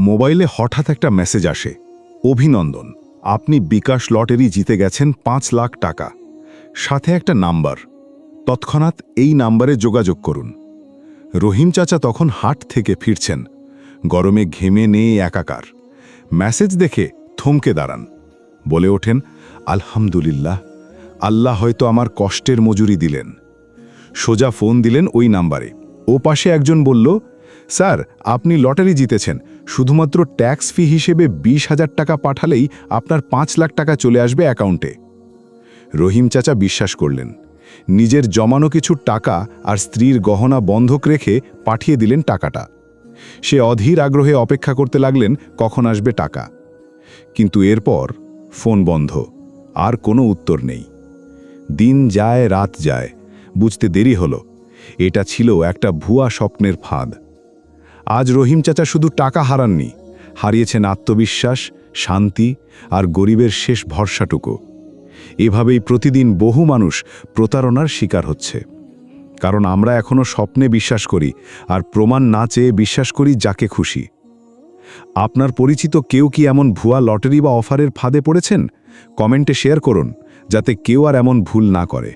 মোবাইলে হঠাৎ একটা মেসেজ আসে। অভিনন্দন, আপনি বিকাশ লটারি জিতে গেছেন পাঁচ লাখ টাকা। সাথে একটা নাম্বার। তৎক্ষণাৎ এই নাম্বারে যোগাযোগ করুন। রহিম চাচা তখন হাট থেকে ফিরছেন। গরমে ঘেমে নেই একাকার। মেসেজ দেখে থমকে দাঁড়ান। বলে ওঠেন, আলহামদুলিল্লাহ, আল্লাহ হয়তো আমার কষ্টের মজুরি দিলেন। সোজা ফোন দিলেন ওই নাম্বারে। ও পাশে একজন বলল স্যার, আপনি লটারি জিতেছেন। শুধুমাত্র ট্যাক্স ফি হিসেবে বিশ হাজার টাকা পাঠালেই আপনার পাঁচ লাখ টাকা চলে আসবে অ্যাকাউন্টে। রহিম চাচা বিশ্বাস করলেন। নিজের জমানো কিছু টাকা আর স্ত্রীর গহনা বন্ধক রেখে পাঠিয়ে দিলেন টাকাটা। সে অধীর আগ্রহে অপেক্ষা করতে লাগলেন, কখন আসবে টাকা। কিন্তু এরপর ফোন বন্ধ, আর কোনো উত্তর নেই। দিন যায়, রাত যায়, বুঝতে দেরি হলো। এটা ছিল একটা ভুয়া স্বপ্নের ফাঁদ। আজ রহিম চাচা শুধু টাকা হারাননি, হারিয়েছেন আত্মবিশ্বাস, শান্তি আর গরিবের শেষ ভরসাটুকু। এভাবেই প্রতিদিন বহু মানুষ প্রতারণার শিকার হচ্ছে। কারণ আমরা এখনও স্বপ্নে বিশ্বাস করি আর প্রমাণ না চেয়ে বিশ্বাস করি যাকে খুশি। আপনার পরিচিত কেউ কি এমন ভুয়া লটারি বা অফারের ফাঁদে পড়েছেন? কমেন্টে শেয়ার করুন, যাতে কেউ আর এমন ভুল না করে।